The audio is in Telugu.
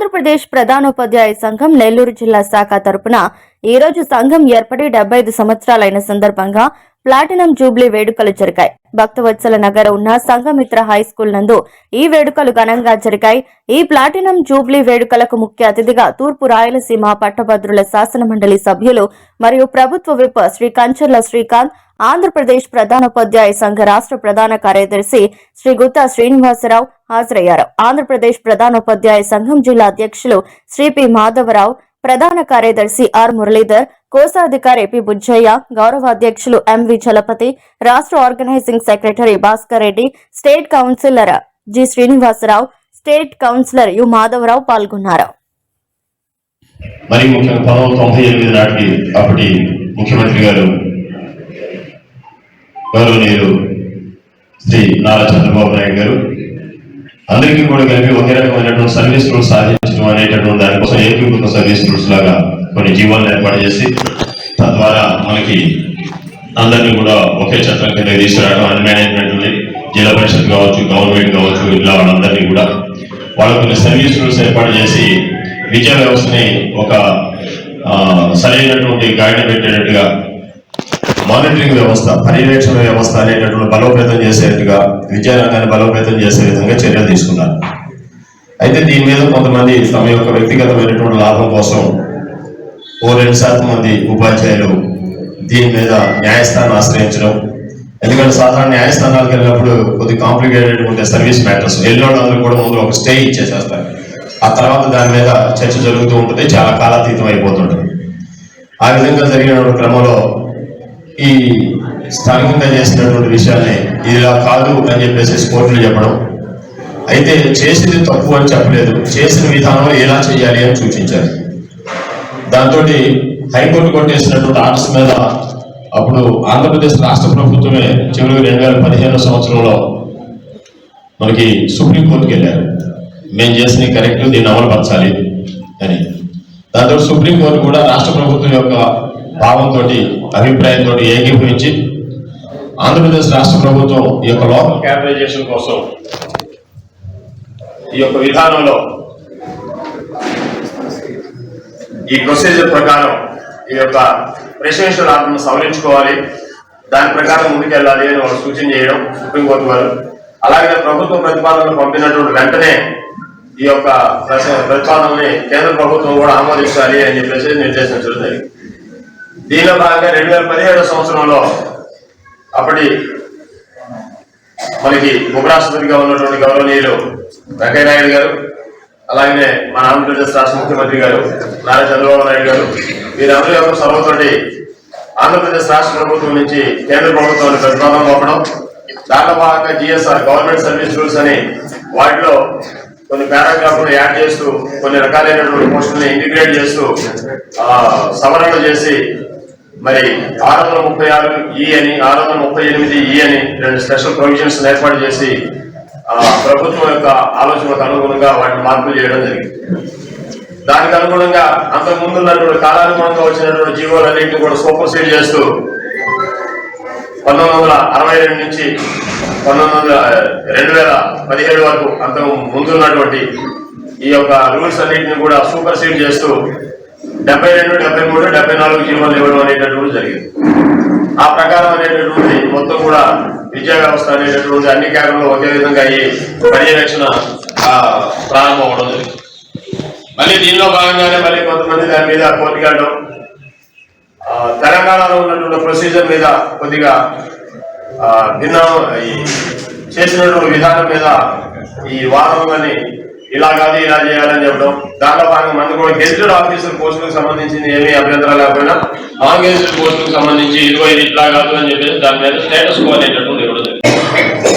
ఆంధ్రప్రదేశ్ ప్రధానోపాధ్యాయ సంఘం నెల్లూరు జిల్లా శాఖ తరపున ఈరోజు సంఘం ఏర్పడి డెబ్బై ఐదు సంవత్సరాలైన సందర్భంగా ప్లాటినం జూబ్లీ వేడుకలు జరిగాయి. భక్తవత్సల నగర్ ఉన్న సంఘమిత్ర హై స్కూల్ నందు ఈ వేడుకలు ఘనంగా జరిగాయి. ఈ ప్లాటినం జూబ్లీ వేడుకలకు ముఖ్య అతిథిగా తూర్పు రాయలసీమ పట్టభద్రుల శాసన మండలి సభ్యులు మరియు ప్రభుత్వ విప్ శ్రీ కంచర్ల శ్రీకాంత్ ఆంధ్రప్రదేశ్ ప్రధానోపాధ్యాయ సంఘ రాష్ట్ర ప్రధాన కార్యదర్శి శ్రీ గుత్తా శ్రీనివాసరావు హాజరయ్యారు. ఆంధ్రప్రదేశ్ ప్రధానోపాధ్యాయ సంఘం జిల్లా అధ్యక్షులు శ్రీ పి మాధవరావు ప్రధాన కార్యదర్శి ఆర్ మురళీధర్ కోశాధికారి పి బుజ్జయ్య గౌరవాధ్యక్షులు ఎంవి చలపతి రాష్ట్ర organizing secretary Bhaskar Reddy state councillor G Srinivasarao state councillor U Madhavarao పాల్గొన్నారు. మరి ముఖ్యంగా పంతొమ్మిది తొంభై ఎనిమిది నాటికి అప్పటి ముఖ్యమంత్రి గారు గౌరవనీయులు శ్రీ నారా చంద్రబాబు నాయుడు గారు. అందరికీ కూడా కలిపి ఒకే రకమైనటువంటి సర్వీస్ రూల్స్ సాధించడం అనేటటువంటి దానికోసం ఏకీకృత సర్వీస్ రూల్స్ లాగా కొన్ని జీవాలను ఏర్పాటు చేసి తద్వారా మనకి అందరినీ కూడా ఒకే చట్టం కింద తీసుకురావడం అన్ని మేనేజ్మెంట్ జిల్లా పరిషత్ కావచ్చు గవర్నమెంట్ కావచ్చు ఇలా వాళ్ళందరినీ కూడా వాళ్ళ కొన్ని సర్వీస్ రూల్స్ ఏర్పాటు చేసి విద్యా వ్యవస్థని ఒక సరైనటువంటి గాడిన పెట్టేటట్టుగా మానిటరింగ్ వ్యవస్థ పర్యవేక్షణ వ్యవస్థ అనేటటువంటి బలోపేతం చేసేట్టుగా విద్యారంగాన్ని బలోపేతం చేసే విధంగా చర్యలు తీసుకున్నారు. అయితే దీని మీద కొంతమంది తమ యొక్క వ్యక్తిగతమైనటువంటి లాభం కోసం ఓ రెండు శాతం మంది ఉపాధ్యాయులు దీని మీద న్యాయస్థానం ఆశ్రయించడం. ఎందుకంటే సాధారణ న్యాయస్థానాలకు వెళ్ళినప్పుడు కొద్ది కాంప్లికేటెడ్ సర్వీస్ మ్యాటర్స్. వెళ్ళినోళ్ళందరూ కూడా ముందు ఒక స్టే ఇచ్చేసేస్తారు. ఆ తర్వాత దాని మీద చర్చ జరుగుతూ ఉంటుంది చాలా కాలాతీతం అయిపోతుంటుంది ఆ విధంగా జరిగిన క్రమంలో ఈ స్థానికంగా చేసినటువంటి విషయాన్ని ఇలా కాదు అని చెప్పేసి కోర్టులు చెప్పడం. అయితే చేసింది తప్పు అని చెప్పలేదు. చేసిన విధానం ఎలా చేయాలి అని సూచించారు. దాంతో హైకోర్టు కొట్టేసినటువంటి ఆర్డర్స్ మీద అప్పుడు ఆంధ్రప్రదేశ్ రాష్ట్ర ప్రభుత్వమే చివరి రెండు వేల పదిహేను సంవత్సరంలో మనకి సుప్రీంకోర్టుకి వెళ్ళారు. మేము చేసిన కరెక్ట్ దీన్ని అమలుపరచాలి అని. దాంతో సుప్రీంకోర్టు కూడా రాష్ట్ర ప్రభుత్వం యొక్క భావంతో అభిప్రాయంతో ఏకీభవించి ఆంధ్రప్రదేశ్ రాష్ట్ర ప్రభుత్వం ఈ యొక్క లోకల్ క్యాపిటలైజేషన్ కోసం ఈ యొక్క విధానంలో ఈ ప్రొసీజర్ ప్రకారం ఈ యొక్క ప్రెసిడెన్షియల్ ఆర్డర్ను సవరించుకోవాలి. దాని ప్రకారం ముందుకెళ్ళాలి అని వాళ్ళు సూచన చేయడం సుప్రీంకోర్టు వారు అలాగే ప్రభుత్వ ప్రతిపాదనలు పంపినటువంటి వెంటనే ఈ యొక్క ప్రతిపాదనని కేంద్ర ప్రభుత్వం కూడా ఆమోదించాలి అని చెప్పేసి నిర్దేశించడం జరిగింది. దీనిలో భాగంగా రెండు వేల పదిహేడో సంవత్సరంలో అప్పటి మనకి ఉపరాష్ట్రపతిగా ఉన్నటువంటి గౌరవనీయులు వెంకయ్య నాయుడు గారు అలాగే మన ఆంధ్రప్రదేశ్ రాష్ట్ర ముఖ్యమంత్రి గారు నారా చంద్రబాబు నాయుడు గారు వీరందరూ యొక్క సభతోటి ఆంధ్రప్రదేశ్ రాష్ట్ర ప్రభుత్వం నుంచి కేంద్ర ప్రభుత్వాన్ని ప్రతిపాదన పంపడం దాంట్లో భాగంగా జిఎస్ఆర్ గవర్నమెంట్ సర్వీస్ రూల్స్ అని వాటిలో కొన్ని పారాగ్రాఫ్లు యాడ్ చేస్తూ కొన్ని రకాలైనటువంటి పోస్టులను ఇంటిగ్రేట్ చేస్తూ సవరణలు చేసి మరి ఆరు వందల ముప్పై ఆరు ఈ అని ఆరు వందల ముప్పై ఎనిమిది ఈ అని రెండు స్పెషల్ ప్రొవిజన్స్ ఏర్పాటు చేసి ఆ, ప్రభుత్వం యొక్క ఆలోచనలకు అనుగుణంగా వాటిని మార్పులు చేయడం జరిగింది. దానికి అనుగుణంగా అంతకు ముందు ఉన్నటువంటి కాలానుగుణంగా వచ్చినటువంటి జీవోలన్నింటినీ కూడా సూపర్ సీడ్ చేస్తూ పంతొమ్మిది వందల అరవై రెండు నుంచి పంతొమ్మిది వందల రెండు వేల పదిహేడు వరకు అంతకు ముందు ఉన్నటువంటి ఈ యొక్క రూల్స్ అన్నింటిని కూడా సూపర్ సీడ్ చేస్తూ డెబ్బై రెండు డెబ్బై మూడు డెబ్బై నాలుగు జీవోలు ఇవ్వడం అనేటటువంటి జరిగింది ఆ ప్రకారం అనేటటువంటి మొత్తం కూడా విద్యా వ్యవస్థ అనేటటువంటి అన్ని కేంద్రంలో ఒకే విధంగా అయ్యి పర్యవేక్షణ ప్రారంభం అవడం జరిగింది. మళ్ళీ దీనిలో భాగంగానే మళ్ళీ కొంతమంది దాని మీద కోర్టుకు ఆ, తెలంగాణలో ఉన్నటువంటి ప్రొసీజర్ మీద కొద్దిగా భిన్న ఈ చేసినటువంటి విధానం మీద ఈ వాదనలని ఇలా కాదు ఇలా చేయాలని చెప్పడం. దాంట్లో భాగంగా మనకు కూడా గెజిటెడ్ ఆఫీసర్ పోస్టులకు సంబంధించింది ఏమీ అభ్యంతరాలు లేకపోయినా నాన్ గెజిటెడ్ పోస్టులకు సంబంధించి ఇదిగో ఇది ఇట్లా కాదు అని చెప్పేసి దాని మీద స్టేటస్ కోనేటట్టు ఇవ్వడం